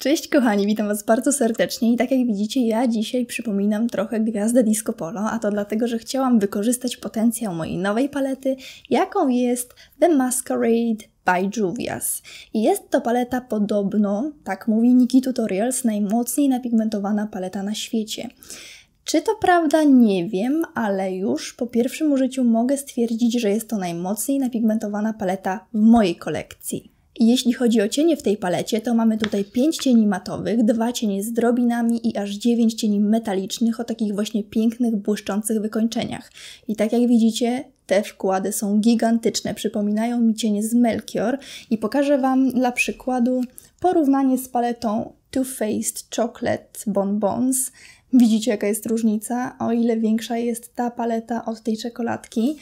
Cześć kochani, witam Was bardzo serdecznie i tak jak widzicie, ja dzisiaj przypominam trochę gwiazdę Disco Polo, a to dlatego, że chciałam wykorzystać potencjał mojej nowej palety, jaką jest The Masquerade by Juvias. Jest to paleta podobno, tak mówi Nikki Tutorials, najmocniej napigmentowana paleta na świecie. Czy to prawda? Nie wiem, ale już po pierwszym użyciu mogę stwierdzić, że jest to najmocniej napigmentowana paleta w mojej kolekcji. Jeśli chodzi o cienie w tej palecie, to mamy tutaj 5 cieni matowych, 2 cienie z drobinami i aż 9 cieni metalicznych o takich właśnie pięknych, błyszczących wykończeniach. I tak jak widzicie, te wkłady są gigantyczne, przypominają mi cienie z Melchior i pokażę Wam dla przykładu porównanie z paletą Too Faced Chocolate Bonbons. Widzicie jaka jest różnica, o ile większa jest ta paleta od tej czekoladki.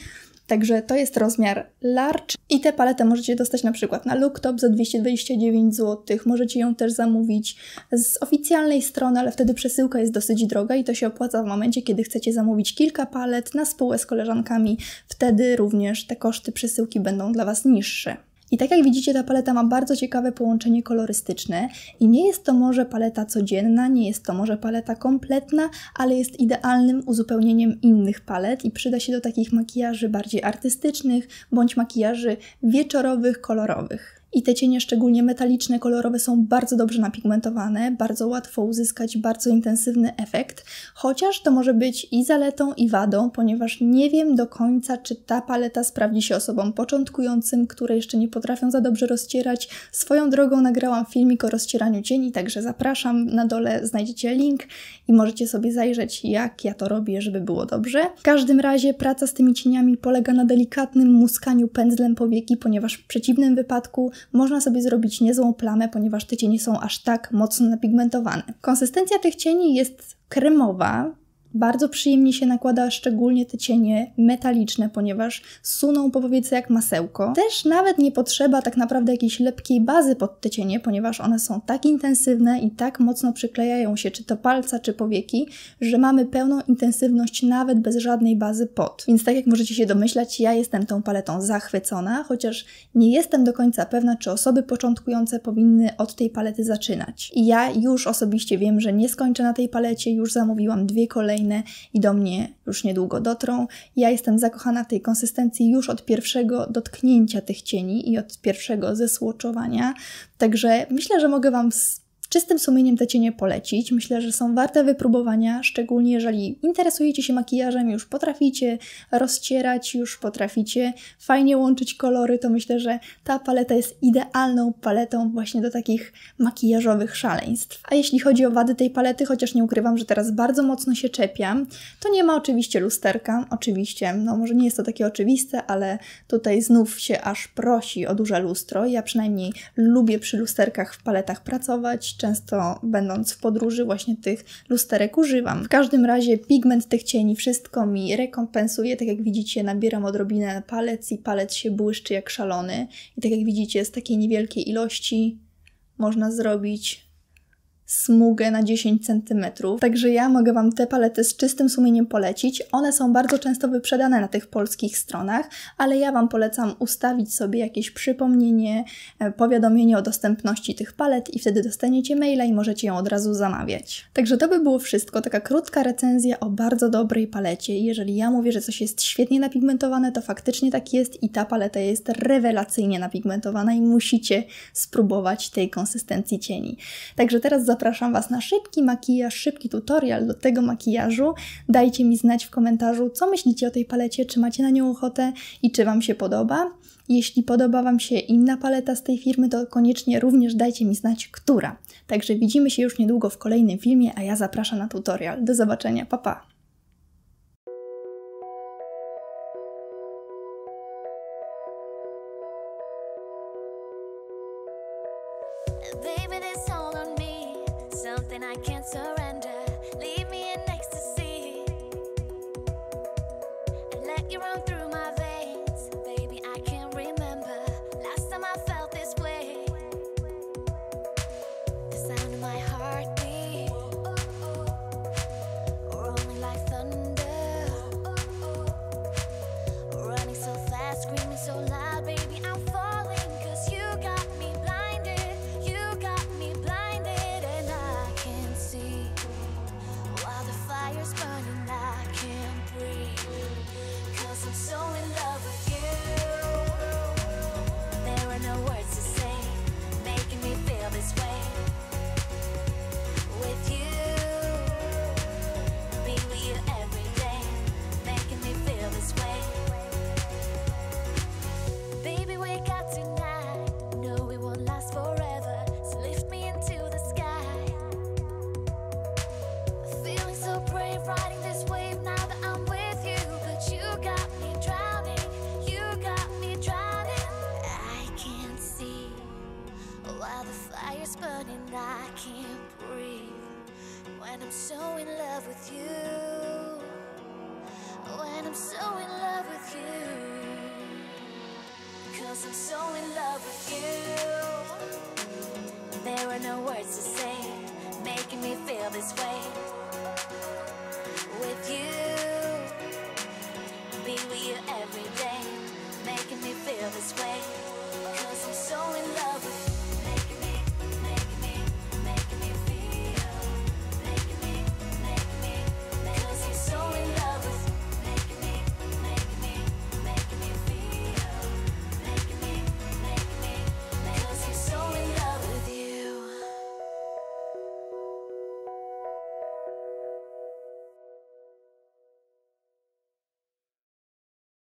Także to jest rozmiar large i tę paletę możecie dostać na przykład na Looktop za 229 zł. Możecie ją też zamówić z oficjalnej strony, ale wtedy przesyłka jest dosyć droga i to się opłaca w momencie, kiedy chcecie zamówić kilka palet na spółę z koleżankami. Wtedy również te koszty przesyłki będą dla Was niższe. I tak jak widzicie, ta paleta ma bardzo ciekawe połączenie kolorystyczne i nie jest to może paleta codzienna, nie jest to może paleta kompletna, ale jest idealnym uzupełnieniem innych palet i przyda się do takich makijaży bardziej artystycznych bądź makijaży wieczorowych, kolorowych. I te cienie, szczególnie metaliczne, kolorowe, są bardzo dobrze napigmentowane, bardzo łatwo uzyskać bardzo intensywny efekt, chociaż to może być i zaletą, i wadą, ponieważ nie wiem do końca, czy ta paleta sprawdzi się osobom początkującym, które jeszcze nie potrafią za dobrze rozcierać. Swoją drogą nagrałam filmik o rozcieraniu cieni, także zapraszam, na dole znajdziecie link i możecie sobie zajrzeć, jak ja to robię, żeby było dobrze. W każdym razie praca z tymi cieniami polega na delikatnym muskaniu pędzlem powieki, ponieważ w przeciwnym wypadku można sobie zrobić niezłą plamę, ponieważ te cienie są aż tak mocno napigmentowane. Konsystencja tych cieni jest kremowa, bardzo przyjemnie się nakłada szczególnie te cienie metaliczne, ponieważ suną po powiece jak masełko. Też nawet nie potrzeba tak naprawdę jakiejś lepkiej bazy pod te cienie, ponieważ one są tak intensywne i tak mocno przyklejają się czy to palca, czy powieki, że mamy pełną intensywność nawet bez żadnej bazy pod. Więc tak jak możecie się domyślać, ja jestem tą paletą zachwycona, chociaż nie jestem do końca pewna, czy osoby początkujące powinny od tej palety zaczynać. I ja już osobiście wiem, że nie skończę na tej palecie, już zamówiłam dwie kolejne kolejne i do mnie już niedługo dotrą. Ja jestem zakochana w tej konsystencji już od pierwszego dotknięcia tych cieni i od pierwszego zesłoczowania. Także myślę, że mogę Wam czystym sumieniem te cienie polecić. Myślę, że są warte wypróbowania, szczególnie jeżeli interesujecie się makijażem, już potraficie rozcierać, już potraficie fajnie łączyć kolory, to myślę, że ta paleta jest idealną paletą właśnie do takich makijażowych szaleństw. A jeśli chodzi o wady tej palety, chociaż nie ukrywam, że teraz bardzo mocno się czepiam, to nie ma oczywiście lusterka, oczywiście, no może nie jest to takie oczywiste, ale tutaj znów się aż prosi o duże lustro. Ja przynajmniej lubię przy lusterkach w paletach pracować, często będąc w podróży właśnie tych lusterek używam. W każdym razie pigment tych cieni wszystko mi rekompensuje, tak jak widzicie nabieram odrobinę palec i palec się błyszczy jak szalony i tak jak widzicie z takiej niewielkiej ilości można zrobić smugę na 10 cm. Także ja mogę Wam te palety z czystym sumieniem polecić. One są bardzo często wyprzedane na tych polskich stronach, ale ja Wam polecam ustawić sobie jakieś przypomnienie, e, powiadomienie o dostępności tych palet i wtedy dostaniecie maila i możecie ją od razu zamawiać. Także to by było wszystko. Taka krótka recenzja o bardzo dobrej palecie. Jeżeli ja mówię, że coś jest świetnie napigmentowane, to faktycznie tak jest i ta paleta jest rewelacyjnie napigmentowana i musicie spróbować tej konsystencji cieni. Także teraz zapraszam Was na szybki makijaż, szybki tutorial do tego makijażu. Dajcie mi znać w komentarzu, co myślicie o tej palecie, czy macie na nią ochotę i czy Wam się podoba. Jeśli podoba Wam się inna paleta z tej firmy, to koniecznie również dajcie mi znać, która. Także widzimy się już niedługo w kolejnym filmie, a ja zapraszam na tutorial. Do zobaczenia, pa pa! Baby, something I can't surrender. Leave me in ecstasy and let you run love with you. When I'm so in love with you. Cause I'm so in love with you. There are no words to say,